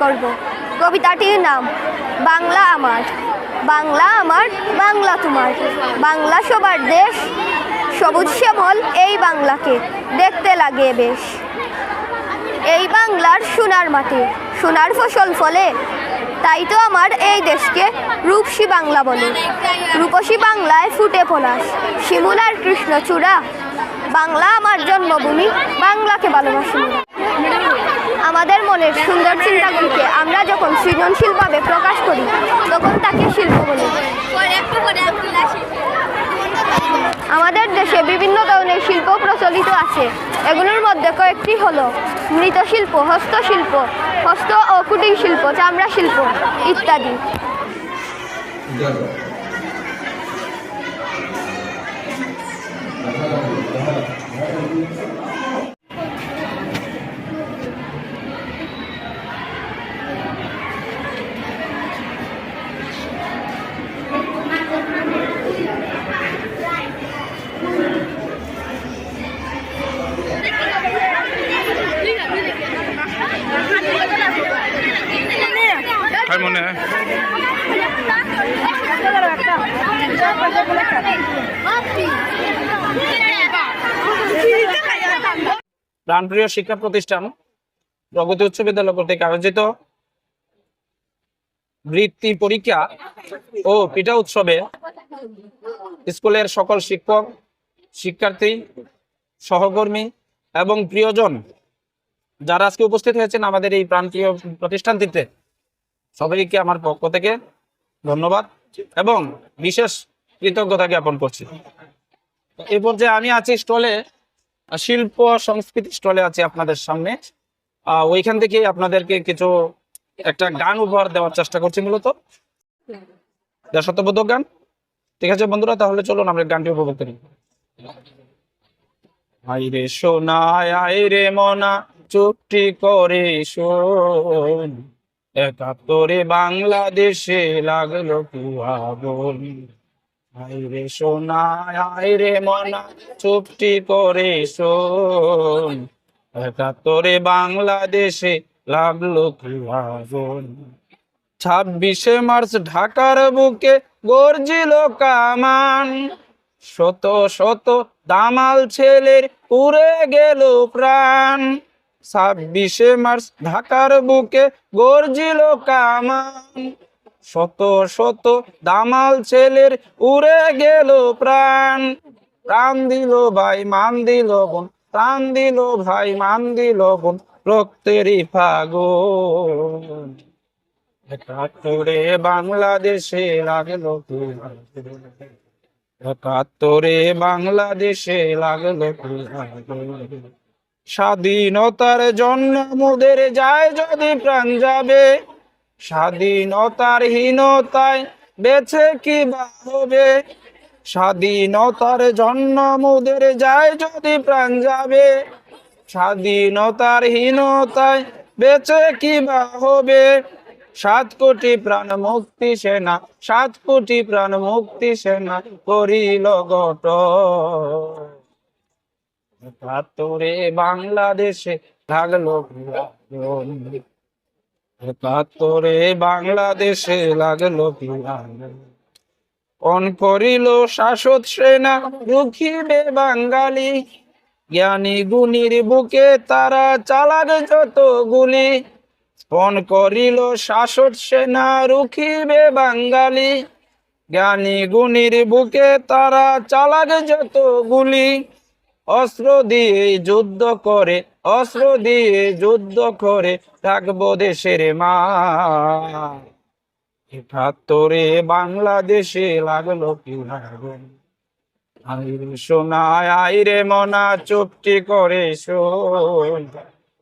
করব। কবিতাটির নাম, বাংলা আমার। বাংলা আমার, বাংলা তোমার। বাংলা সবার দেশ, সবুজ শ্যামল এই বাংলাকে দেখতে লাগে বেশ। এই বাংলার সোনার মাটি, সোনার ফসল ফলে। তাই তো আমার এই দেশকে রূপসী বাংলা বলে। রূপসী বাংলায় ফুটে পলাশ শিমুল আর কৃষ্ণচূড়া। বাংলা আমার জন্মভূমি, বাংলাকে ভালোবাসি। আমাদের মনের সুন্দর চিন্তাগুলিকে আমরা যখন সৃজনশীলভাবে প্রকাশ করি, তখন তাকে শিল্প বলি। আমাদের দেশে বিভিন্ন ধরনের শিল্প প্রচলিত আছে। এগুলোর মধ্যে কয়েকটি হলো মৃৎশিল্প, হস্তশিল্প, হস্ত ও কুটির শিল্প, চামড়া শিল্প ইত্যাদি। তাই প্রাণপ্রিয় শিক্ষা প্রতিষ্ঠান প্রগতি উচ্চ বিদ্যালয় কর্তৃক আয়োজিত বৃত্তি পরীক্ষা ও পিঠা উৎসবে স্কুলের সকল শিক্ষক, শিক্ষার্থী, সহকর্মী এবং প্রিয়জন যারা আজকে উপস্থিত হয়েছেন আমাদের এই প্রাণপ্রিয় প্রতিষ্ঠানটিতে, সবাইকে আমার পক্ষ থেকে ধন্যবাদ এবং বিশেষ কৃতজ্ঞতা জ্ঞাপন করছি। এই পর্যায়ে আমি আছি স্টলে, শিল্প সংস্কৃতি স্টলে আছি আপনাদের সামনে। ওইখান থেকে আপনাদেরকে কিছু একটা গান উপহার দেওয়ার চেষ্টা করছি মূলত। দেশাত্মবোধক গান। ঠিক আছে বন্ধুরা, তাহলে চলুন আমরা গানটি উপভোগ করি। আইরে সোনা আইরে মনা চুপটি করে শোন। একাত্তরে বাংলাদেশে লাগল আইরে সোনা মনা, চুপটি করে শোন। একাত্তরে বাংলাদেশে লাগল কুয়াবন ছাব্বিশে মার্চ ঢাকার বুকে গর্জিল কামান। শত শত দামাল ছেলের উড়ে গেল প্রাণ। ছাব্বিশে মার্চ ঢাকার বুকে গর্জিল কামান। শত শত দামাল ছেলের উড়ে গেল প্রাণ। প্রাণ দিল ভাই, মান দিল বোন, প্রাণ দিল ভাই, মান দিল বোন, রক্তেরই ফাগুন একাত্তরে বাংলাদেশে লাগল একাত্তরে বাংলাদেশে লাগল স্বাধীনতার জন্য মোদের যায় যদি প্রাণ যাবে। স্বাধীনতার হীনতায় বেছে কি হবে স্বাধীনতার জন্য মোদের যায় যদি প্রাণ যাবে? স্বাধীনতার হীনতায় বেছে কি হবে সাত কোটি প্রাণ মুক্তি সেনা, সাত কোটি প্রাণ মুক্তি সেনা করিল গট বাংলাদেশে লাগল। একাত্তরে বাংলাদেশে লাগল। অন করিল শাসত সেনা রুখিবে বাঙালি। জ্ঞানী গুণীর বুকে তারা চালাক যত গুলি পণ করিল শাসক সেনা, রুখিবে বাঙালি। জ্ঞানী গুণীর বুকে তারা চালাক যত গুলি। অস্ত্র দিয়ে যুদ্ধ করে অস্ত্র দিয়ে যুদ্ধ করে থাকব দেশের মা। একাত্তরে বাংলাদেশে লাগল কি আইরে মনা, চুপটি করে শোন।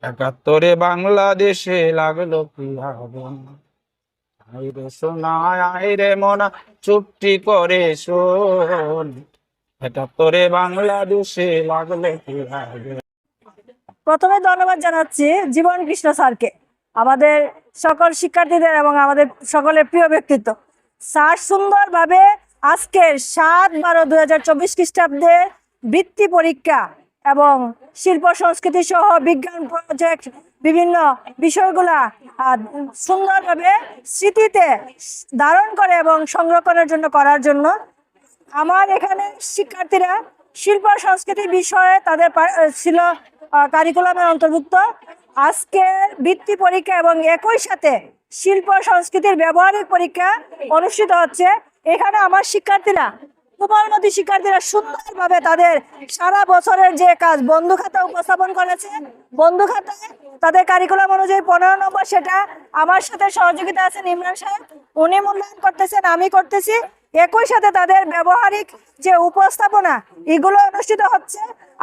একাত্তরে বাংলাদেশে লাগল কি আইরে আইরে মনা, চুপটি করে শোন। একাত্তরে বাংলাদেশে লাগল প্রথমে ধন্যবাদ জানাচ্ছি জীবন কৃষ্ণ স্যারকে, আমাদের সকল শিক্ষার্থীদের এবং আমাদের সকলের প্রিয় ব্যক্তিত্ব। স্যার সুন্দরভাবে আজকে সাত বারো দুই হাজার চব্বিশ খ্রিস্টাব্দের বৃত্তি পরীক্ষা এবং শিল্প সংস্কৃতি সহ বিজ্ঞান প্রজেক্ট বিভিন্ন বিষয়গুলা সুন্দরভাবে স্মৃতিতে ধারণ করে এবং সংরক্ষণের জন্য করার জন্য আমার এখানে শিক্ষার্থীরা শিল্প সংস্কৃতি বিষয়ে তাদের ছিল কারিকুলামের অন্তর্ভুক্ত। আজকের বৃত্তি পরীক্ষা এবং একই সাথে শিল্প সংস্কৃতির ব্যবহারিক পরীক্ষা অনুষ্ঠিত হচ্ছে। এখানে আমার শিক্ষার্থীরা কোমলমতি শিক্ষার্থীরা সুন্দরভাবে তাদের সারা বছরের যে কাজ, বন্ধু খাতা উপস্থাপন করেছে। বন্ধু খাতায় তাদের কারিকুলাম অনুযায়ী পনেরো নম্বর সেটা আমার সাথে সহযোগিতা আছেন ইমরান সাহেব। উনি মূল্যায়ন করতেছেন, আমি করতেছি। একই সাথে তাদের ব্যবহারিক যে উপস্থাপনা, এগুলো অনুষ্ঠিত হচ্ছে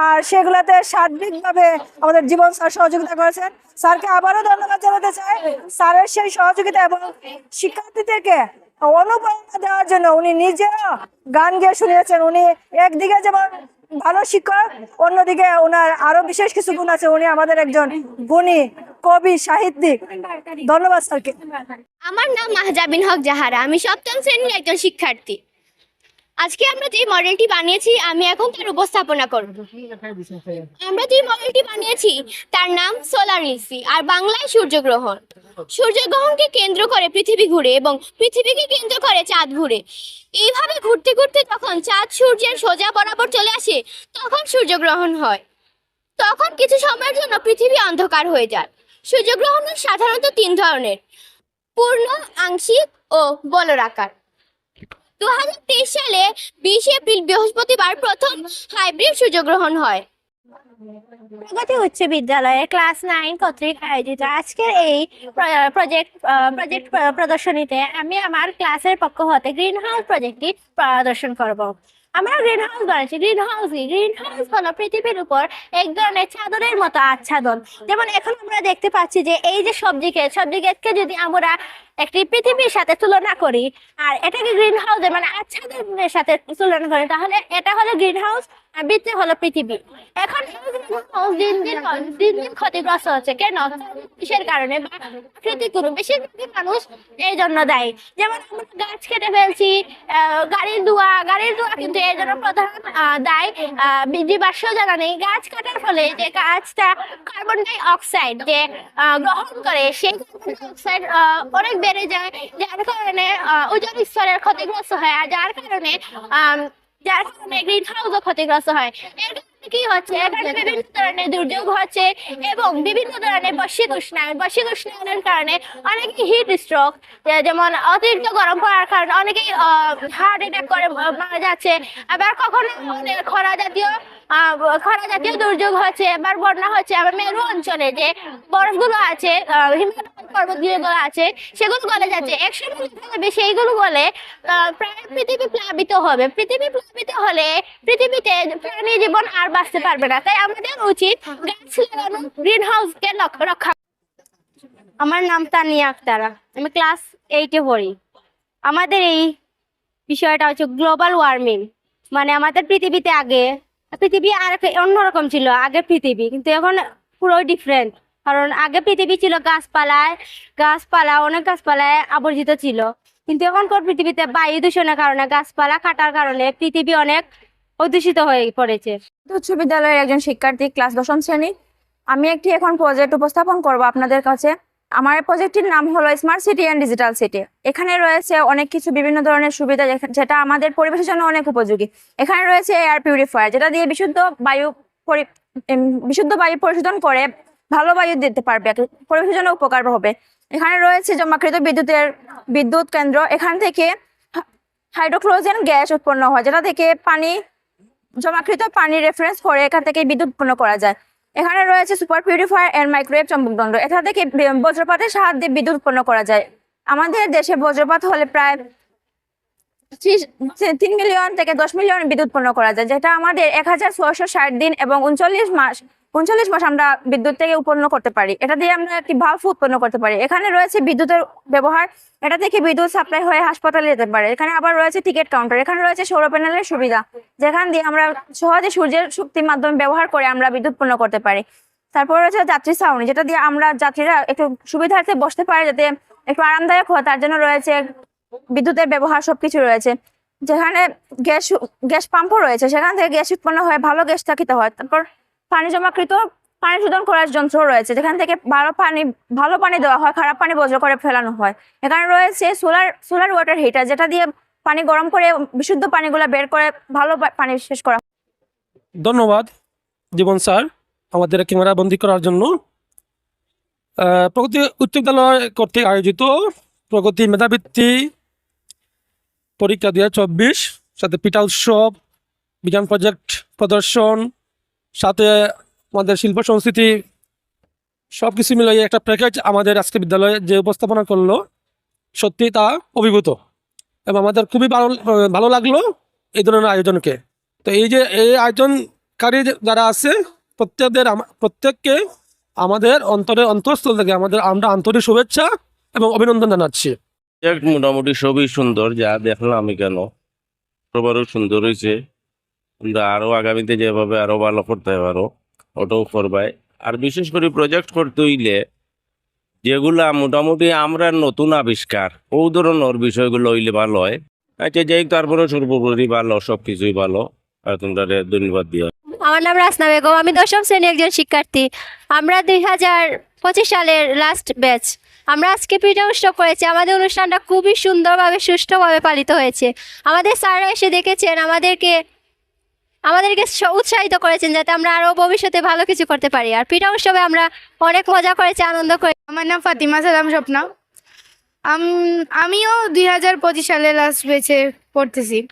আর সেগুলোতে সার্বিকভাবে আমাদের জীবন স্যার সহযোগিতা করেছেন। স্যারকে আবারও ধন্যবাদ জানাতে চাই। স্যারের সেই সহযোগিতা এবং শিক্ষার্থীদেরকে অনুপ্রেরণা দেওয়ার জন্য উনি নিজেও গান গিয়ে শুনিয়েছেন। উনি একদিকে যেমন ভালো শিক্ষক, অন্যদিকে ওনার আরও বিশেষ কিছু গুণ আছে। উনি আমাদের একজন গুণী কবি, সাহিত্যিক। ধন্যবাদ স্যারকে। আমার নাম মাহজাবিন হক জাহারা। আমি সপ্তম শ্রেণির একজন শিক্ষার্থী। আজকে আমরা যে মডেলটি বানিয়েছি, আমি এখন তার উপস্থাপনা করব। আমরা যে মডেলটি বানিয়েছি, তার নাম সোলার ইসি আর বাংলায় সূর্যগ্রহণ। সূর্যগ্রহণকে কেন্দ্র করে পৃথিবী ঘুরে এবং পৃথিবীকে কেন্দ্র করে চাঁদ ঘুরে। এইভাবে ঘুরতে ঘুরতে যখন চাঁদ সূর্যের সোজা বরাবর চলে আসে, তখন সূর্যগ্রহণ হয়। তখন কিছু সময়ের জন্য পৃথিবী অন্ধকার হয়ে যায়। সূর্যগ্রহণ সাধারণত তিন ধরনের, পূর্ণ, আংশিক ও বলরাকার। দু হাজার তেইশ সালে বিশ এপ্রিল বৃহস্পতিবার প্রথম হাইব্রিড সূর্যগ্রহণ হয়। প্রগতি উচ্চ বিদ্যালয়ে ক্লাস নাইন কর্তৃক আয়োজিত আজকের এই প্রজেক্ট প্রজেক্ট প্রদর্শনীতে আমি আমার ক্লাসের পক্ষ হতে গ্রিন হাউস প্রজেক্টটি প্রদর্শন করব। আমরা গ্রিন হাউস বানাচ্ছি গ্রিন হাউস গ্রিন হাউস হলো পৃথিবীর উপর এক ধরনের চাদরের মতো আচ্ছাদন। যেমন এখন আমরা দেখতে পাচ্ছি যে এই যে সবজি ক্ষেত, সবজি ক্ষেতকে যদি আমরা একটি পৃথিবীর সাথে তুলনা করি, আর এটাকে গ্রিন হাউসের মানে আচ্ছাদনের সাথে তুলনা করি, তাহলে এটা হলো গ্রিন হাউস বৃত্তি হলো পৃথিবী। এখন দিন দিন দিন দিন ক্ষতিগ্রস্ত হচ্ছে। কেন? কিসের কারণে? বা প্রাকৃতিক কোনো মানুষ এই জন্য দায়ী। যেমন আমরা গাছ কেটে ফেলছি আহ, গাড়ির ধোঁয়া গাড়ির ধোঁয়া কিন্তু এর জন্য প্রধান দায় আহ, জীবাশ্ম জ্বালা নেই গাছ কাটার ফলে যে গাছটা কার্বন ডাই অক্সাইড যে গ্রহণ করে সেই অক্সাইড অনেক বেড়ে যায়। যার কারণে আহ, ওজোন স্তরের ক্ষতিগ্রস্ত হয়। আর যার কারণে আম, যার কারণে গ্রিন হাউসও ক্ষতিগ্রস্ত হয়। এর কি হচ্ছে? এখানে বিভিন্ন ধরনের দুর্যোগ হচ্ছে এবং বিভিন্ন ধরনের বৈশ্বিক উষ্ণায়ন। বৈশ্বিক উষ্ণায়নের কারণে অনেকে হিট স্ট্রোক যেমন অতিরিক্ত গরম পড়ার কারণে অনেকেই হার্ট অ্যাটাক করে মারা যাচ্ছে। আবার কখনো খরা জাতীয় খরা জাতীয় দুর্যোগ হচ্ছে, এবার বন্যা হচ্ছে, আবার মেরু অঞ্চলে যে বরফগুলো আছে হিমালয় পর্বতগুলো আছে, সেগুলো গলে যাচ্ছে। দেখা যাবে সেইগুলো গলে প্রায় পৃথিবী প্লাবিত হবে। পৃথিবী প্লাবিত হলে পৃথিবীতে প্রাণী জীবন আর বাঁচতে পারবে না। তাই আমাদের উচিত গাছ লাগানো গ্রিন হাউসকে রক্ষা আমার নাম তানিয়া আক্তারা। আমি ক্লাস এইটে পড়ি। আমাদের এই বিষয়টা হচ্ছে গ্লোবাল ওয়ার্মিং। মানে আমাদের পৃথিবীতে আগে পৃথিবী আর অন্যরকম ছিল আগে পৃথিবী, কিন্তু এখন পুরো ডিফারেন্ট কারণ আগে পৃথিবী ছিল গাছপালায়, গাছপালা, অনেক গাছপালায় আবর্জিত ছিল। কিন্তু এখনকার পৃথিবীতে বায়ু দূষণের কারণে, গাছপালা কাটার কারণে পৃথিবী অনেক অদূষিত হয়ে পড়েছে। উচ্চ বিদ্যালয়ের একজন শিক্ষার্থী ক্লাস দশম শ্রেণি। আমি একটি এখন প্রজেক্ট উপস্থাপন করব আপনাদের কাছে। আমার প্রজেক্টটির নাম হলো smart city and digital city এখানে রয়েছে অনেক কিছু বিভিন্ন ধরনের সুবিধা যেটা আমাদের পরিবেশের জন্য অনেক উপযোগী। এখানে রয়েছে এয়ার পিউরিফায়ার যেটা দিয়ে বিশুদ্ধ বায়ু বিশুদ্ধ বায়ু পরিশোধন করে ভালো বায়ু দিতে পারবে পরিবেশের জন্য উপকার হবে। এখানে রয়েছে জমাকৃত বিদ্যুতের বিদ্যুৎ কেন্দ্র। এখান থেকে হাইড্রোক্লোজেন গ্যাস উৎপন্ন হয়, যেটা থেকে পানি, জমাকৃত পানি রেফারেন্স করে এখান থেকে বিদ্যুৎ উৎপন্ন করা যায়। এখানে রয়েছে সুপার পিউরিফায়ার এন্ড মাইক্রোওয়েভ চম্পকদণ্ড এখান থেকে বজ্রপাতের সাহায্যে বিদ্যুৎ উৎপন্ন করা যায়। আমাদের দেশে বজ্রপাত হলে প্রায় তিন মিলিয়ন থেকে দশ মিলিয়ন বিদ্যুৎ উৎপন্ন করা যায়, যেটা আমাদের এক হাজার ছয়শো ষাট দিন এবং উনচল্লিশ মাস উনচল্লিশ মাস আমরা বিদ্যুৎ থেকে উৎপন্ন করতে পারি। এটা দিয়ে আমরা একটি ভাল্ব উৎপন্ন করতে পারি। এখানে রয়েছে বিদ্যুতের ব্যবহার। এটা থেকে বিদ্যুৎ সাপ্লাই হয়ে হাসপাতালে যেতে পারে। এখানে আবার রয়েছে টিকিট কাউন্টার এখানে রয়েছে সৌর প্যানেলের সুবিধা। যেখান দিয়ে আমরা সহজে সূর্যের শক্তির মাধ্যমে ব্যবহার করে আমরা বিদ্যুৎ উৎপন্ন করতে পারি। তারপর রয়েছে যাত্রী ছাউনি। যেটা দিয়ে আমরা যাত্রীরা একটু সুবিধার্থে বসতে পারে যাতে একটু আরামদায়ক হয়, তার জন্য রয়েছে বিদ্যুতের ব্যবহার সবকিছু রয়েছে। যেখানে গ্যাস গ্যাস পাম্পও রয়েছে। সেখান থেকে গ্যাস উৎপন্ন হয়, ভালো গ্যাস থাকিতে হয়। তারপর পানি জমাকৃত পানি শোধন করার যন্ত্র রয়েছে, যেখান থেকে ভালো পানি ভালো পানি দেওয়া হয়, খারাপ পানি বজ্র করে ফেলানো হয়। এখানে রয়েছে সোলার সোলার ওয়াটার হিটার যেটা দিয়ে পানি গরম করে বিশুদ্ধ পানিগুলো বের করে ভালো পানি শেষ করা ধন্যবাদ, জীবন স্যার, আমাদের ক্যামেরা বন্দি করার জন্য। প্রগতি উচ্চ বিদ্যালয় কর্তৃক আয়োজিত প্রগতি মেধাবৃত্তি পরীক্ষা দু হাজার চব্বিশ, সাথে পিঠা উৎসব, বিজ্ঞান প্রজেক্ট প্রদর্শন সাথে আমাদের শিল্প সংস্কৃতি সব কিছু মিলিয়ে একটা প্যাকেজ আমাদের আজকে বিদ্যালয়ে যে উপস্থাপনা করল সত্যি তা অভিভূত এবং আমাদের খুবই ভালো ভালো লাগল এই ধরনের আয়োজনকে। তো এই যে, এই আয়োজনকারী যারা আছে, প্রত্যেকদের প্রত্যেককে আমাদের অন্তরে অন্তঃস্থল থেকে আমাদের আমরা আন্তরিক শুভেচ্ছা এবং অভিনন্দন জানাচ্ছি। মোটামুটি সবই সুন্দর, যা দেখলাম আমি কেন, সবারও সুন্দর হয়েছে। আমরা আরও আগামীতে যেভাবে আরও ভালো করতে পারো, ওটাও করবাই। আর বিশেষ করে প্রজেক্ট করতে হইলে যেগুলা মোটামুটি আমরা নতুন আবিষ্কার, ও ধরনের বিষয়গুলো হইলে ভালো হয়। আচ্ছা যাই তারপরে সর্বোপরি ভালো সব কিছুই ভালো। আর তোমরা ধন্যবাদ দিও। আমার নাম রাসনা বেগম, আমি দশম শ্রেণির একজন শিক্ষার্থী। আমরা দুই হাজার পঁচিশ সালের লাস্ট ব্যাচ আমরা আজকে পিঠা উৎসব করেছি। আমাদের অনুষ্ঠানটা খুবই সুন্দরভাবে, সুষ্ঠুভাবে পালিত হয়েছে। আমাদের স্যাররা এসে দেখেছেন, আমাদেরকে আমাদেরকে উৎসাহিত করেছেন যাতে আমরা আরও ভবিষ্যতে ভালো কিছু করতে পারি। আর পিঠা উৎসবে আমরা অনেক মজা করেছি, আনন্দ করে আমার নাম ফাতিমা সালাম স্বপ্না। আম- আমিও দুই হাজার পঁচিশ সালে লাস্ট বেছে পড়তেছি।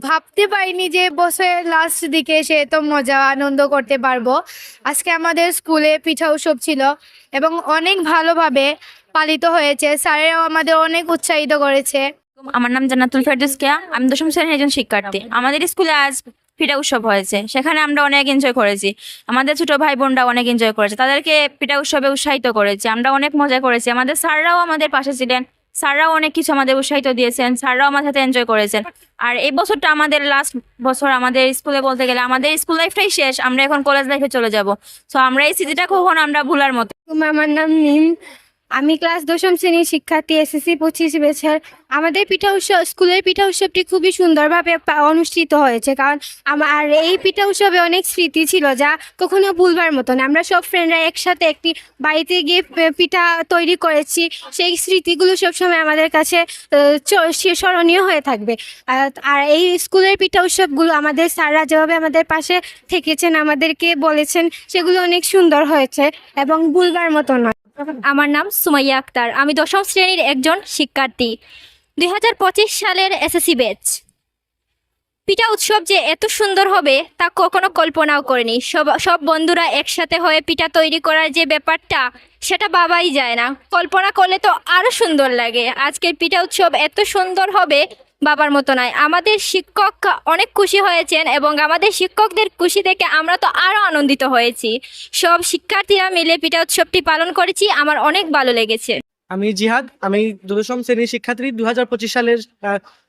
ভাবতে পারিনি যে বছরের লাস্ট দিকে এসে এত মজা, আনন্দ করতে পারব। আজকে আমাদের স্কুলে পিঠা উৎসব ছিল এবং অনেক ভালোভাবে পালিত হয়েছে। স্যারেরাও আমাদের অনেক উৎসাহিত করেছে। আমার নাম জান্নাতুল ফেরদৌস কেয়া আমি দশম শ্রেণির একজন শিক্ষার্থী। আমাদের স্কুলে আজ পিঠা উৎসব হয়েছে। সেখানে আমরা অনেক এনজয় করেছি। আমাদের ছোট ভাই বোনরা অনেক এনজয় করেছে। তাদেরকে পিঠা উৎসবে উৎসাহিত করেছি। আমরা অনেক মজা করেছি। আমাদের স্যাররাও আমাদের পাশে ছিলেন। স্যাররাও অনেক কিছু আমাদের উৎসাহিত দিয়েছেন। স্যাররাও আমাদের সাথে এনজয় করেছেন। আর এই বছরটা আমাদের লাস্ট বছর আমাদের স্কুলে বলতে গেলে আমাদের স্কুল লাইফটাই শেষ। আমরা এখন কলেজ লাইফে চলে যাব। তো আমরা এই স্মৃতিটা কখন আমরা ভুলার মতো আমার নাম নিম আমি ক্লাস দশম শ্রেণির শিক্ষার্থী এসএসসি পঁচিশ বছর। আমাদের পিঠা উৎসব, স্কুলের পিঠা উৎসবটি খুবই সুন্দরভাবে অনুষ্ঠিত হয়েছে। কারণ আমার এই পিঠা উৎসবে অনেক স্মৃতি ছিল যা কখনো ভুলবার মতো না। আমরা সব ফ্রেন্ডরা একসাথে একটি বাড়িতে গিয়ে পিঠা তৈরি করেছি। সেই স্মৃতিগুলো সবসময় আমাদের কাছে স্মরণীয় হয়ে থাকবে। আর এই স্কুলের পিঠা উৎসবগুলো আমাদের স্যাররা যেভাবে আমাদের পাশে থেকেছেন, আমাদেরকে বলেছেন, সেগুলো অনেক সুন্দর হয়েছে এবং ভুলবার মতো নয়। আমার নাম সুমাইয়া আক্তার। আমি দশম শ্রেণির একজন শিক্ষার্থী। দুই হাজার পঁচিশ সালের এসএসসি ব্যাচ। পিঠা উৎসব যে এত সুন্দর হবে তা কখনো কল্পনাও করিনি। সব সব বন্ধুরা একসাথে হয়ে পিঠা তৈরি করার যে ব্যাপারটা, সেটা বাবাই যায় না। কল্পনা করলে তো আরও সুন্দর লাগে। আজকের পিঠা উৎসব এত সুন্দর হবে বাবার মতো নয় আমাদের শিক্ষক অনেক খুশি হয়েছেন এবং আমাদের শিক্ষকদের খুশি দেখে আমরা তো আরও আনন্দিত হয়েছি। সব শিক্ষার্থীরা মিলে পিঠা উৎসবটি পালন করেছি। আমার অনেক ভালো লেগেছে। আমি জিহাদ আমি দশম শ্রেণির শিক্ষার্থী দু হাজার পঁচিশ সালের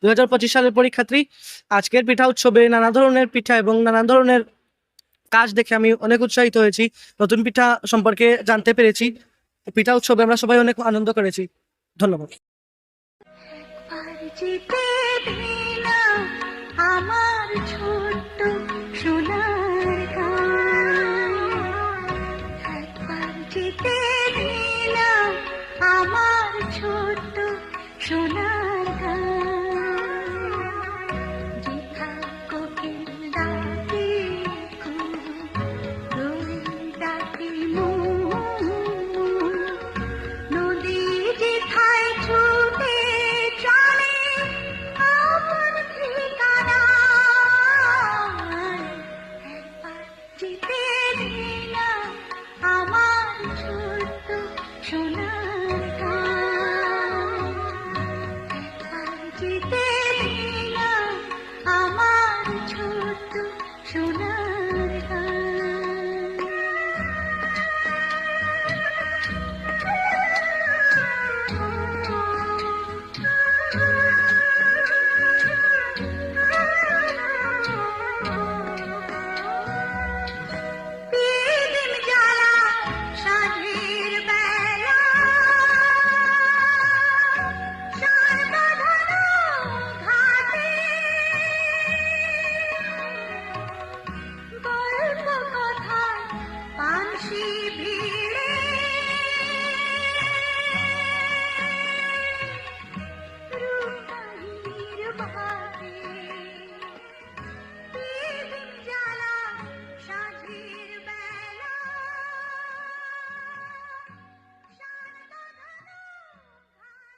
দু হাজার পঁচিশ সালের পরীক্ষার্থী। আজকের পিঠা উৎসবে নানা ধরনের পিঠা এবং নানা ধরনের কাজ দেখে আমি অনেক উৎসাহিত হয়েছি। নতুন পিঠা সম্পর্কে জানতে পেরেছি। পিঠা উৎসবে আমরা সবাই অনেক আনন্দ করেছি। ধন্যবাদ। 看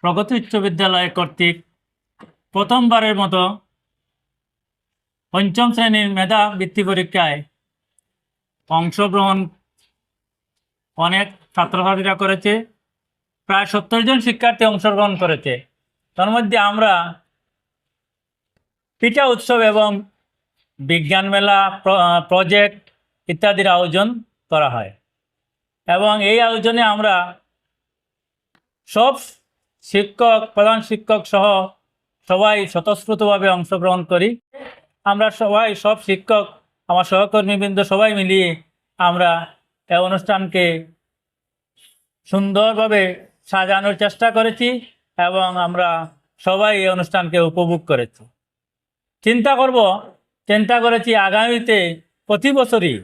প্রগতি উচ্চ বিদ্যালয় কর্তৃক প্রথমবারের মতো পঞ্চম শ্রেণির মেধা বৃত্তি পরীক্ষায় অংশগ্রহণ অনেক ছাত্রছাত্রীরা করেছে। প্রায় সত্তর জন শিক্ষার্থী অংশগ্রহণ করেছে। তার মধ্যে আমরা পিঠা উৎসব এবং বিজ্ঞান মেলা প্রজেক্ট ইত্যাদির আয়োজন করা হয়। এবং এই আয়োজনে আমরা সব শিক্ষক, প্রধান শিক্ষক সহ সবাই স্বতঃস্ফূর্তভাবে অংশগ্রহণ করি। আমরা সবাই, সব শিক্ষক, আমার সহকর্মীবৃন্দ সবাই মিলিয়ে আমরা এই অনুষ্ঠানকে সুন্দরভাবে সাজানোর চেষ্টা করেছি এবং আমরা সবাই এই অনুষ্ঠানকে উপভোগ করেছি। চিন্তা করব, চিন্তা করেছি আগামীতে প্রতি বছরই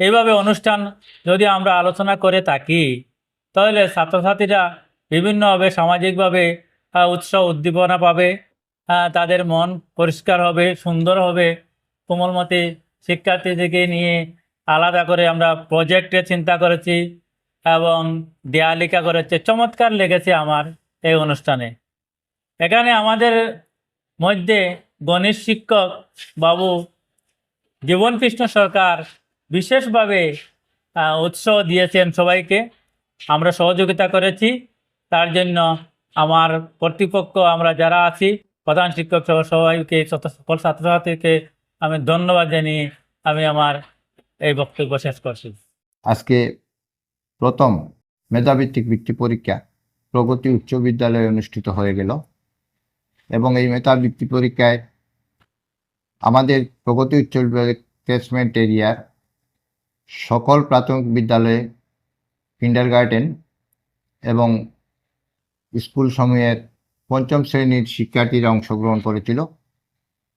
এইভাবে অনুষ্ঠান যদি আমরা আলোচনা করে থাকি, তাহলে ছাত্রছাত্রীরা বিভিন্নভাবে সামাজিকভাবে উৎসাহ উদ্দীপনা পাবে তাদের মন পরিষ্কার হবে, সুন্দর হবে। কোমলমতি শিক্ষার্থীদেরকে নিয়ে আলাদা করে আমরা প্রজেক্টে চিন্তা করেছি এবং দেয়ালিকা করেছে। চমৎকার লেগেছে আমার এই অনুষ্ঠানে। এখানে আমাদের মধ্যে গণিত শিক্ষক বাবু জীবনকৃষ্ণ সরকার বিশেষভাবে উৎসাহ দিয়েছেন সবাইকে। আমরা সহযোগিতা করেছি। তার জন্য আমার কর্তৃপক্ষ, আমরা যারা আছি, প্রধান শিক্ষক সহ সবাইকে সকল ছাত্রছাত্রীকে আমি ধন্যবাদ জানিয়ে আমি আমার এই বক্তব্য শেষ করছি। আজকে প্রথম মেধাভিত্তিক বৃত্তি পরীক্ষা প্রগতি উচ্চ বিদ্যালয়ে অনুষ্ঠিত হয়ে গেল এবং এই মেধাবৃত্তি পরীক্ষায় আমাদের প্রগতি উচ্চ বিদ্যালয় ক্যাচমেন্ট এরিয়ার সকল প্রাথমিক বিদ্যালয়ে কিন্ডার গার্ডেন এবং স্কুল সময়ের পঞ্চম শ্রেণির শিক্ষার্থীরা অংশগ্রহণ করেছিল।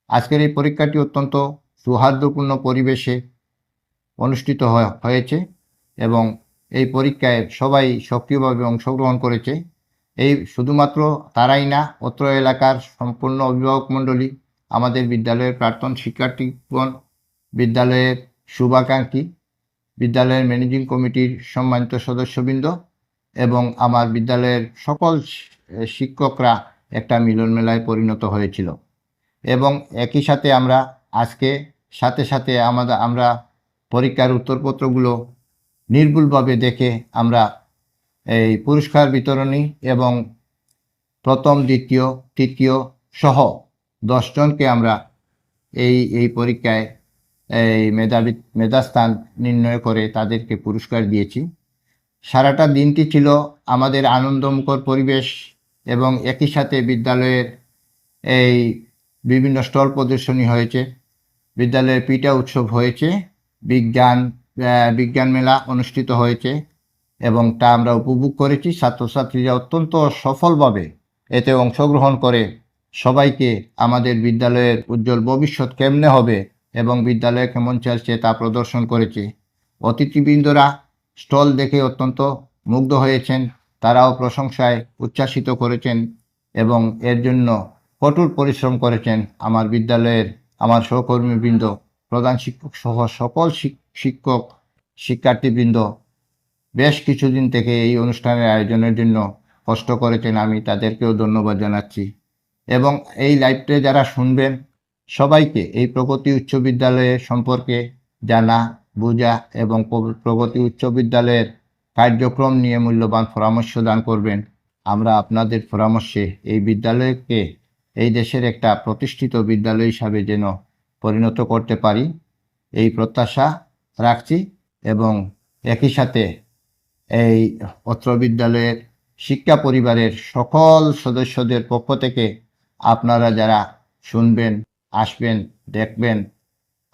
আজকের এই পরীক্ষাটি অত্যন্ত সৌহার্দ্যপূর্ণ পরিবেশে অনুষ্ঠিত হয়- হয়েছে এবং এই পরীক্ষায় সবাই সক্রিয়ভাবে অংশগ্রহণ করেছে। এই শুধুমাত্র তারাই না, অত্র এলাকার সম্পূর্ণ অভিভাবক মণ্ডলী, আমাদের বিদ্যালয়ের প্রাক্তন শিক্ষার্থীগণ, বিদ্যালয়ের শুভাকাঙ্ক্ষী, বিদ্যালয়ের ম্যানেজিং কমিটির সম্মানিত সদস্যবৃন্দ এবং আমার বিদ্যালয়ের সকল শিক্ষকরা একটা মিলন মেলায় পরিণত হয়েছিল। এবং একই সাথে আমরা আজকে সাথে সাথে আমাদের আমরা পরীক্ষার উত্তরপত্রগুলো নির্ভুলভাবে দেখে আমরা এই পুরস্কার বিতরণী এবং প্রথম, দ্বিতীয়, তৃতীয় সহ দশজনকে আমরা এই এই পরীক্ষায় এই মেধাবী, মেধাস্থান নির্ণয় করে তাদেরকে পুরস্কার দিয়েছি। সারাটা দিনটি ছিল আমাদের আনন্দমুখর পরিবেশ এবং একই সাথে বিদ্যালয়ের এই বিভিন্ন স্টল প্রদর্শনী হয়েছে। বিদ্যালয়ের পিঠা উৎসব হয়েছে, বিজ্ঞান বিজ্ঞান মেলা অনুষ্ঠিত হয়েছে এবং তা আমরা উপভোগ করেছি। ছাত্রছাত্রীরা অত্যন্ত সফলভাবে এতে অংশগ্রহণ করে। সবাইকে আমাদের বিদ্যালয়ের উজ্জ্বল ভবিষ্যৎ কেমনে হবে এবং বিদ্যালয়ে কেমন চলছে তা প্রদর্শন করেছে। অতিথিবৃন্দরা স্টল দেখে অত্যন্ত মুগ্ধ হয়েছেন। তারাও প্রশংসায় উচ্ছ্বাসিত করেছেন এবং এর জন্য কঠোর পরিশ্রম করেছেন আমার বিদ্যালয়ের আমার সহকর্মীবৃন্দ, প্রধান শিক্ষক সহ সকল শিক- শিক্ষক, শিক্ষার্থীবৃন্দ। বেশ কিছুদিন থেকে এই অনুষ্ঠানের আয়োজনের জন্য কষ্ট করেছেন আমি, তাদেরকেও ধন্যবাদ জানাচ্ছি। এবং এই লাইভটা যারা শুনবেন, সবাইকে এই প্রগতি উচ্চ বিদ্যালয়ে সম্পর্কে জানা বোঝা এবং প্রগতি উচ্চ বিদ্যালয়ের কার্যক্রম নিয়ে মূল্যবান পরামর্শ দান করবেন। আমরা আপনাদের পরামর্শে এই বিদ্যালয়কে এই দেশের একটা প্রতিষ্ঠিত বিদ্যালয় হিসাবে যেন পরিণত করতে পারি। এই প্রত্যাশা রাখছি এবং একই সাথে এই অত্র বিদ্যালয়ের শিক্ষা পরিবারের সকল সদস্যদের পক্ষ থেকে আপনারা যারা শুনবেন, আসবেন, দেখবেন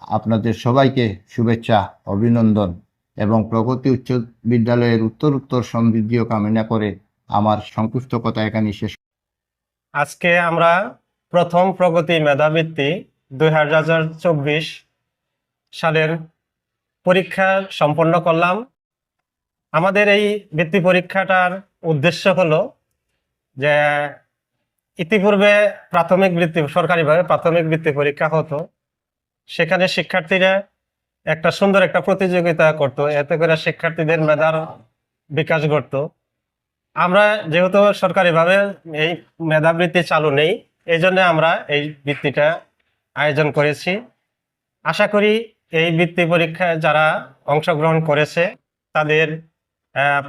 আপনাদের সবাইকে শুভেচ্ছা, অভিনন্দন এবং প্রগতি উচ্চ বিদ্যালয়ের উত্তর উত্তর সমৃদ্ধিও কামনা করে আমার সংক্ষিপ্ত কথা এখানে শেষ আজকে আমরা প্রথম প্রগতি মেধাবৃত্তি দুই হাজার চব্বিশ সালের পরীক্ষা সম্পন্ন করলাম। আমাদের এই বৃত্তি পরীক্ষাটার উদ্দেশ্য হলো যে ইতিপূর্বে প্রাথমিক বৃত্তি, সরকারিভাবে প্রাথমিক বৃত্তি পরীক্ষা হতো। সেখানে শিক্ষার্থীরা একটা সুন্দর একটা প্রতিযোগিতা করতো। এতে করে শিক্ষার্থীদের মেধার বিকাশ ঘটতো। আমরা যেহেতু সরকারিভাবে এই মেধাবৃত্তি চালু নেই এই জন্য আমরা এই বৃত্তিটা আয়োজন করেছি। আশা করি এই বৃত্তি পরীক্ষায় যারা অংশগ্রহণ করেছে, তাদের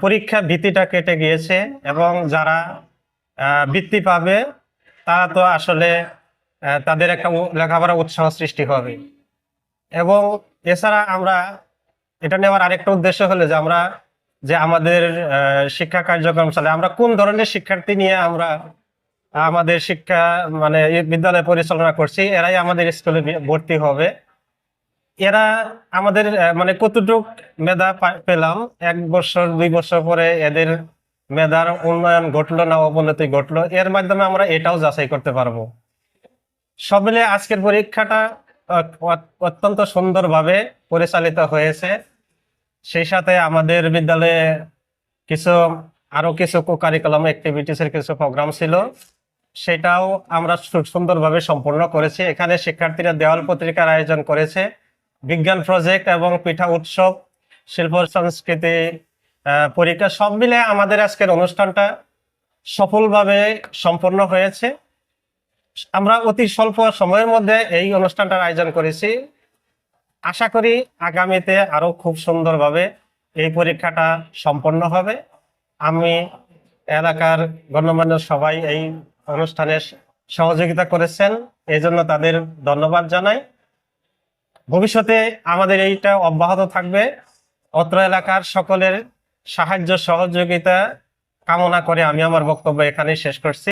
পরীক্ষা ভীতিটা কেটে গিয়েছে এবং যারা বৃত্তি পাবে, তারা তো আসলে তাদের একটা লেখাপড়া উৎসাহ সৃষ্টি হবে। এবং এছাড়া আমরা এটা নেওয়ার আরেকটা উদ্দেশ্য হলো যে আমরা যে আমাদের শিক্ষা কার্যক্রম চলে, আমরা কোন ধরনের শিক্ষার্থী নিয়ে আমরা, আমাদের শিক্ষা মানে বিদ্যালয় পরিচালনা করছি, এরাই আমাদের স্কুলে ভর্তি হবে। এরা আমাদের মানে কতটুক মেধা পেলাম, এক বছর, দুই বছর পরে এদের মেধার উন্নয়ন ঘটলো না অবনতি ঘটলো, এর মাধ্যমে আমরা এটাও যাচাই করতে পারব। সব মিলে আজকের পরীক্ষাটা অত্যন্ত সুন্দরভাবে পরিচালিত হয়েছে। সেই সাথে আমাদের বিদ্যালয়ে কিছু, আরও কিছু কারিকুলাম অ্যাক্টিভিটিস এর কিছু প্রোগ্রাম ছিল। সেটাও আমরা সুন্দরভাবে সম্পন্ন করেছি। এখানে শিক্ষার্থীরা দেওয়াল পত্রিকার আয়োজন করেছে। বিজ্ঞান প্রজেক্ট এবং পিঠা উৎসব, শিল্প, সংস্কৃতি পরীক্ষা সব মিলে আমাদের আজকের অনুষ্ঠানটা সফলভাবে সম্পন্ন হয়েছে। আমরা অতি স্বল্প সময়ের মধ্যে এই অনুষ্ঠানটার আয়োজন করেছি। আশা করি আগামীতে আরও খুব সুন্দরভাবে এই পরীক্ষাটা সম্পন্ন হবে। আমি এলাকার গণ্যমান্য সবাই এই অনুষ্ঠানে সহযোগিতা করেছেন এই জন্য তাদের ধন্যবাদ জানাই। ভবিষ্যতে আমাদের এইটা অব্যাহত থাকবে। অত্র এলাকার সকলের সাহায্য সহযোগিতা কামনা করে আমি আমার বক্তব্য এখানে শেষ করছি।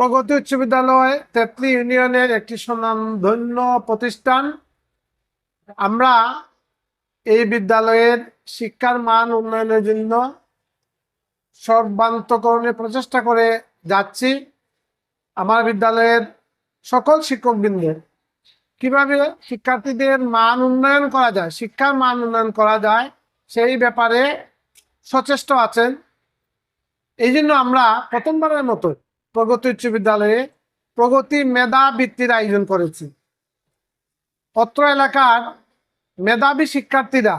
প্রগতি উচ্চ বিদ্যালয় তেতলি ইউনিয়নের একটি সুনামধন্য প্রতিষ্ঠান। আমরা এই বিদ্যালয়ের শিক্ষার মান উন্নয়নের জন্য সর্বান্তকরণের প্রচেষ্টা করে যাচ্ছি। আমার বিদ্যালয়ের সকল শিক্ষকবৃন্দ, কীভাবে শিক্ষার্থীদের মান উন্নয়ন করা যায়, শিক্ষার মান উন্নয়ন করা যায়, সেই ব্যাপারে সচেষ্ট আছেন। এই জন্য আমরা প্রথমবারের মতো প্রগতি উচ্চ বিদ্যালয়ে প্রগতি মেধা বৃত্তির আয়োজন করেছি। অত্র এলাকার মেধাবী শিক্ষার্থীরা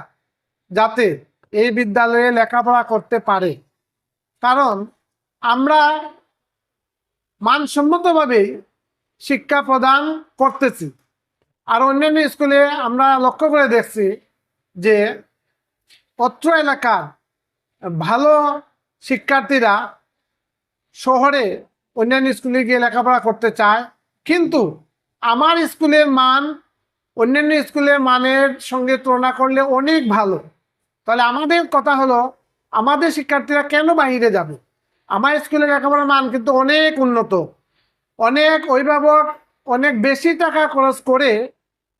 যাতে এই বিদ্যালয়ে লেখাপড়া করতে পারে। কারণ আমরা মানসম্মতভাবে শিক্ষা প্রদান করতেছি। আর অন্যান্য স্কুলে আমরা লক্ষ্য করে দেখছি যে অত্র এলাকার ভালো শিক্ষার্থীরা শহরে অন্যান্য স্কুলে গিয়ে লেখাপড়া করতে চায়। কিন্তু আমার স্কুলের মান, অন্যান্য স্কুলের মানের সঙ্গে তুলনা করলে অনেক ভালো। তাহলে আমাদের কথা হলো, আমাদের শিক্ষার্থীরা কেন বাইরে যাবে? আমার স্কুলের লেখাপড়ার মান কিন্তু অনেক উন্নত। অনেক অভিভাবক অনেক বেশি টাকা খরচ করে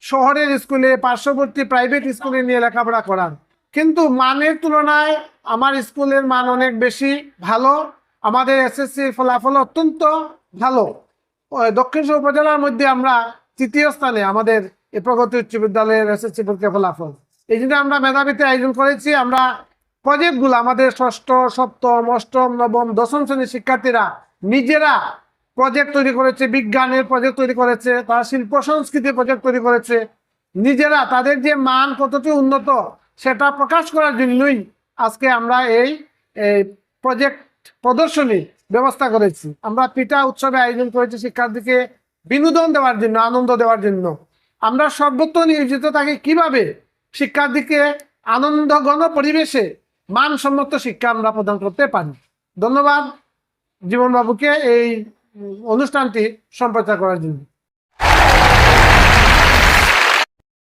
শহরের স্কুলে, পার্শ্ববর্তী প্রাইভেট স্কুলে নিয়ে লেখাপড়া করান। কিন্তু মানের তুলনায় আমার স্কুলের মান অনেক বেশি ভালো। আমাদের এসএসসির ফলাফল অত্যন্ত ভালো। দক্ষিণ উপজেলার মধ্যে আমরা তৃতীয় স্থানে আমাদের প্রগতি উচ্চ বিদ্যালয়ের এসএসসি পরীক্ষা ফলাফল। এই জন্য আমরা মেধাবীতে আয়োজন করেছি, আমরা প্রজেক্টগুলো আমাদের ষষ্ঠ, সপ্তম, অষ্টম, নবম, দশম শ্রেণির শিক্ষার্থীরা নিজেরা প্রজেক্ট তৈরি করেছে, বিজ্ঞানের প্রজেক্ট তৈরি করেছে, তারা শিল্প সংস্কৃতির প্রজেক্ট তৈরি করেছে। নিজেরা তাদের যে মান কতটি উন্নত সেটা প্রকাশ করার জন্যই আজকে আমরা এই প্রজেক্ট প্রদর্শনী ব্যবস্থা করেছি। আমরা পিঠা উৎসবে আয়োজন করেছি শিক্ষার্থীকে বিনোদন দেওয়ার জন্য, আনন্দ দেওয়ার জন্য। আমরা সর্বত্র নিয়োজিত থাকি কীভাবে? শিক্ষার্থীকে আনন্দঘন পরিবেশে মানসম্মত শিক্ষা আমরা প্রদান করতে পারি। ধন্যবাদ জীবনবাবুকে এই অনুষ্ঠানটি সম্প্রচার করার জন্য।